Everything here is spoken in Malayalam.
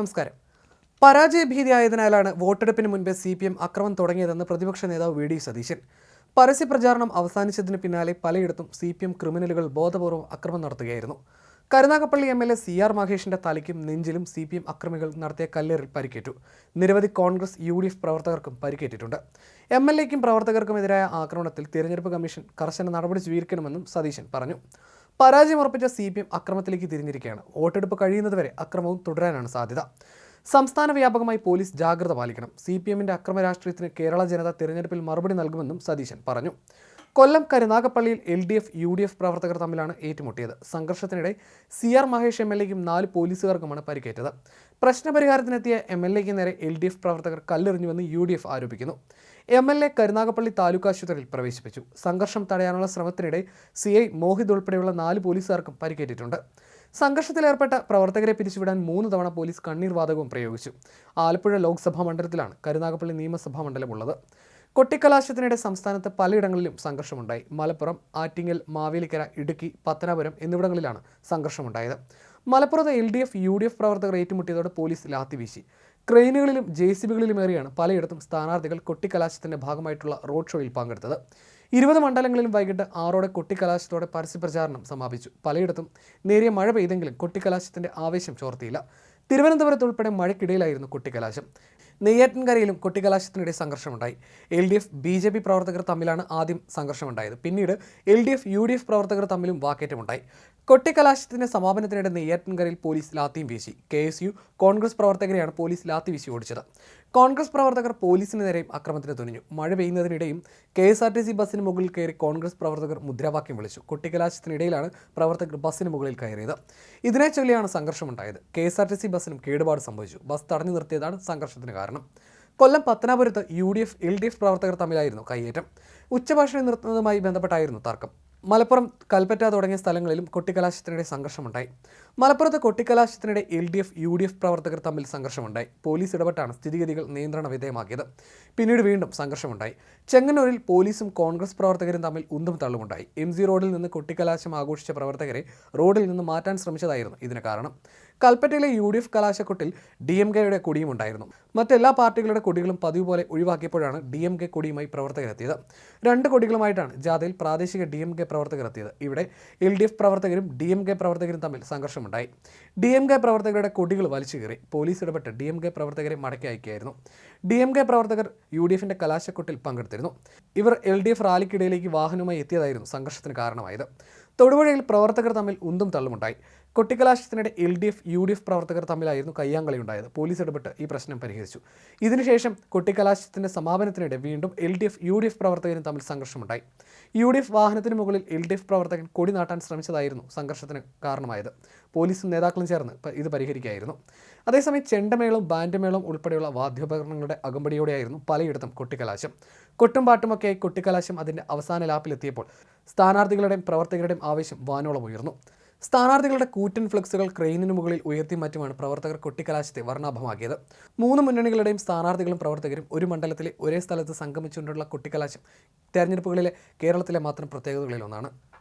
നമസ്കാരം. പരാജയ ഭീതിയായതിനാലാണ് വോട്ടെടുപ്പിന് മുൻപേ സി പി എം അക്രമം തുടങ്ങിയതെന്ന് പ്രതിപക്ഷ നേതാവ് വി ഡി സതീശൻ. പരസ്യപ്രചാരണം അവസാനിച്ചതിന് പിന്നാലെ പലയിടത്തും സി പി എം ക്രിമിനലുകൾ ബോധപൂർവം അക്രമം നടത്തുകയായിരുന്നു. Karunagappally M L A C R മഹേഷിന്റെ തലയ്ക്കും നെഞ്ചിലും സി പി എം അക്രമികൾ നടത്തിയ കല്ലേറിൽ പരിക്കേറ്റു. നിരവധി കോൺഗ്രസ് യു ഡി എഫ് പ്രവർത്തകർക്കും പരിക്കേറ്റിട്ടുണ്ട്. എം എൽ എക്കും ആക്രമണത്തിൽ തിരഞ്ഞെടുപ്പ് കമ്മീഷൻ കർശന നടപടി സ്വീകരിക്കണമെന്നും സതീശൻ പറഞ്ഞു. പരാജയമുറപ്പിച്ച സി പി എം അക്രമത്തിലേക്ക് തിരിഞ്ഞിരിക്കുകയാണ്. വോട്ടെടുപ്പ് കഴിയുന്നതുവരെ അക്രമവും തുടരാനാണ് സാധ്യത. സംസ്ഥാന വ്യാപകമായി പോലീസ് ജാഗ്രത പാലിക്കണം. സി പി എമ്മിന്റെ അക്രമ രാഷ്ട്രീയത്തിന് കേരള ജനത തിരഞ്ഞെടുപ്പിൽ മറുപടി നൽകുമെന്നും സതീശൻ പറഞ്ഞു. Kollam കരുനാഗപ്പള്ളിയിൽ L D F U D F പ്രവർത്തകർ തമ്മിലാണ് ഏറ്റുമുട്ടിയത്. സംഘർഷത്തിനിടെ C R Mahesh M L എക്കും നാല് പോലീസുകാർക്കുമാണ് പരിക്കേറ്റത്. പ്രശ്നപരിഹാരത്തിനെത്തിയ എം എൽ എക്ക് നേരെ എൽ ഡി എഫ് പ്രവർത്തകർ കല്ലെറിഞ്ഞുവെന്ന് യു ഡി എഫ് ആരോപിക്കുന്നു. M L A Karunagappally taluk ആശുപത്രിയിൽ പ്രവേശിപ്പിച്ചു. സംഘർഷം തടയാനുള്ള ശ്രമത്തിനിടെ സി ഐ മോഹിത് ഉൾപ്പെടെയുള്ള നാല് പോലീസുകാർക്കും പരിക്കേറ്റിട്ടുണ്ട്. സംഘർഷത്തിലേർപ്പെട്ട പ്രവർത്തകരെ പിരിച്ചുവിടാൻ മൂന്ന് തവണ പോലീസ് കണ്ണീർ വാതകവും പ്രയോഗിച്ചു. ആലപ്പുഴ ലോക്സഭാ മണ്ഡലത്തിലാണ് കരുനാഗപ്പള്ളി നിയമസഭാ മണ്ഡലമുള്ളത് കൊട്ടിക്കലാശത്തിനിടെ സംസ്ഥാനത്ത് പലയിടങ്ങളിലും സംഘർഷമുണ്ടായി. മലപ്പുറം ആറ്റിങ്ങൽ മാവേലിക്കര ഇടുക്കി പത്തനാപുരം എന്നിവിടങ്ങളിലാണ് സംഘർഷമുണ്ടായത്. മലപ്പുറത്ത് L D F U D F പ്രവർത്തകർ ഏറ്റുമുട്ടിയതോടെ പോലീസ് ലാത്തിവീശി ക്രെയിനുകളിലും ജെ സി ബികളിലുമേറിയാണ് പലയിടത്തും സ്ഥാനാർത്ഥികൾ കൊട്ടിക്കലാശത്തിന്റെ ഭാഗമായിട്ടുള്ള റോഡ് ഷോയിൽ പങ്കെടുത്തത്. ഇരുപത് മണ്ഡലങ്ങളിലും വൈകിട്ട് ആറോടെ കൊട്ടിക്കലാശത്തോടെ പരസ്യപ്രചാരണം സമാപിച്ചു. പലയിടത്തും നേരിയ മഴ പെയ്തെങ്കിലും കൊട്ടിക്കലാശത്തിന്റെ ആവേശം ചോർത്തിയില്ല. തിരുവനന്തപുരത്ത് ഉൾപ്പെടെ മഴയ്ക്കിടയിലായിരുന്നു കൊട്ടിക്കലാശം. നെയ്യാറ്റിൻകരയിലും കൊട്ടിക്കലാശത്തിനിടെ സംഘർഷമുണ്ടായി. L D F B J P പ്രവർത്തകർ തമ്മിലാണ് ആദ്യം സംഘർഷമുണ്ടായത്. പിന്നീട് L D F U D F പ്രവർത്തകർ തമ്മിലും വാക്കേറ്റമുണ്ടായി. കൊട്ടിക്കലാശത്തിന്റെ സമാപനത്തിനിടെ നെയ്യാറ്റിൻകരയിൽ പോലീസ് ലാത്തിയും വീശി. കെ എസ് യു കോൺഗ്രസ് പ്രവർത്തകരെയാണ് പോലീസ് ലാത്തി വീശി ഓടിച്ചത്. കോൺഗ്രസ് പ്രവർത്തകർ പോലീസിന് നേരെയും അക്രമത്തിന് തുനിഞ്ഞു. മഴ പെയ്യുന്നതിനിടെയും K S R T C ബസ്സിന് മുകളിൽ കയറി കോൺഗ്രസ് പ്രവർത്തകർ മുദ്രാവാക്യം വിളിച്ചു. കൊട്ടിക്കലാശത്തിനിടയിലാണ് പ്രവർത്തകർ ബസ്സിന് മുകളിൽ കയറിയത്. ഇതിനെ ചൊല്ലിയാണ് സംഘർഷമുണ്ടായത്. K S R T C ബസ്സിനും കേടുപാട് സംഭവിച്ചു. ബസ് തടഞ്ഞു നിർത്തിയതാണ് സംഘർഷത്തിന് കാരണം. കൊല്ലം പത്തനാപുരത്ത് U D F L D F പ്രവർത്തകർ തമ്മിലായിരുന്നു കയ്യേറ്റം. ഉച്ചഭാഷണം നിർത്തുന്നതുമായി ബന്ധപ്പെട്ടായിരുന്നു തർക്കം. മലപ്പുറം കൽപ്പറ്റ തുടങ്ങിയ സ്ഥലങ്ങളിലും കൊട്ടിക്കലാശത്തിനിടെ സംഘർഷമുണ്ടായി. മലപ്പുറത്ത് കൊട്ടിക്കലാശത്തിനിടെ L D F U D F പ്രവർത്തകർ തമ്മിൽ സംഘർഷമുണ്ടായി. പോലീസ് ഇടപെട്ടാണ് സ്ഥിതിഗതികൾ നിയന്ത്രണ വിധേയമാക്കിയത്. പിന്നീട് വീണ്ടും സംഘർഷമുണ്ടായി. ചെങ്ങന്നൂരിൽ പോലീസും കോൺഗ്രസ് പ്രവർത്തകരും തമ്മിൽ ഉന്തും തള്ളുമുണ്ടായി. എം സി റോഡിൽ നിന്ന് കൊട്ടിക്കലാശം ആഘോഷിച്ച പ്രവർത്തകരെ റോഡിൽ നിന്ന് മാറ്റാൻ ശ്രമിച്ചതായിരുന്നു ഇതിന് കാരണം. കൽപ്പറ്റയിലെ യു ഡി എഫ് കലാശക്കൊട്ടിൽ ഡി എം കെയുടെ കൊടിയും ഉണ്ടായിരുന്നു. മറ്റെല്ലാ പാർട്ടികളുടെ കൊടികളും പതിവ് പോലെ ഒഴിവാക്കിയപ്പോഴാണ് ഡി എം കെ കൊടിയുമായി പ്രവർത്തകരെത്തിയത്. രണ്ട് കൊടികളുമായിട്ടാണ് ജാഥയിൽ പ്രാദേശിക ഡി എം കെ പ്രവർത്തകരെത്തിയത്. ഇവിടെ എൽ ഡി എഫ് പ്രവർത്തകരും ഡി എം കെ പ്രവർത്തകരും തമ്മിൽ സംഘർഷമുണ്ടായി. ഡി എം കെ പ്രവർത്തകരുടെ കൊടികൾ വലിച്ചു കയറി പോലീസ് ഇടപെട്ട് ഡി എം കെ പ്രവർത്തകരെ മടക്കി അയക്കുകയായിരുന്നു. ഡി എം കെ പ്രവർത്തകർ യു ഡി എഫിന്റെ കലാശക്കൊട്ടിൽ പങ്കെടുത്തിരുന്നു. ഇവർ എൽ ഡി എഫ് റാലിക്കിടയിലേക്ക് വാഹനവുമായി എത്തിയതായിരുന്നു സംഘർഷത്തിന് കാരണമായത്. തൊടുപുഴയിൽ പ്രവർത്തകർ തമ്മിൽ ഉന്തും തള്ളുമുണ്ടായി. കൊട്ടിക്കലാശത്തിനിടെ L D F U D F പ്രവർത്തകർ തമ്മിലായിരുന്നു കയ്യാങ്കളി ഉണ്ടായത് പോലീസ് ഇടപെട്ട് ഈ പ്രശ്നം പരിഹരിച്ചു. ഇതിനുശേഷം കൊട്ടിക്കലാശത്തിന്റെ സമാപനത്തിനിടെ വീണ്ടും L D F U D F പ്രവർത്തകരും തമ്മിൽ സംഘർഷമുണ്ടായി. യു ഡി എഫ് വാഹനത്തിന് മുകളിൽ എൽ ഡി എഫ് പ്രവർത്തകൻ കൊടി നാട്ടാൻ ശ്രമിച്ചതായിരുന്നു സംഘർഷത്തിന് കാരണമായത്. പോലീസും നേതാക്കളും ചേർന്ന് ഇത് പരിഹരിക്കുകയായിരുന്നു. അതേസമയം ചെണ്ടമേളവും ബാൻഡ്മേളവും ഉൾപ്പെടെയുള്ള വാദ്യോപകരണങ്ങളുടെ അകമ്പടിയോടെയായിരുന്നു പലയിടത്തും കൊട്ടിക്കലാശം. കൊട്ടും പാട്ടുമൊക്കെയായി കൊട്ടിക്കലാശം അതിന്റെ അവസാന ലാപ്പിലെത്തിയപ്പോൾ സ്ഥാനാർത്ഥികളുടെയും പ്രവർത്തകരുടെയും ആവേശം വാനോളം ഉയർന്നു. സ്ഥാനാർത്ഥികളുടെ കൂറ്റൻ ഫ്ലക്സുകൾ ക്രെയിനിന് മുകളിൽ ഉയർത്തി മാറ്റുമാണ് പ്രവർത്തകർ കൊട്ടിക്കലാശത്തെ വർണാഭമാക്കിയത്. മൂന്ന് മുന്നണികളുടെയും സ്ഥാനാർത്ഥികളും പ്രവർത്തകരും ഒരു മണ്ഡലത്തിലെ ഒരേ സ്ഥലത്ത് സംഗമിച്ചുകൊണ്ടുള്ള കൊട്ടിക്കലാശം തെരഞ്ഞെടുപ്പുകളിലെ കേരളത്തിലെ മാത്രം പ്രത്യേകതകളിൽ ഒന്നാണ്.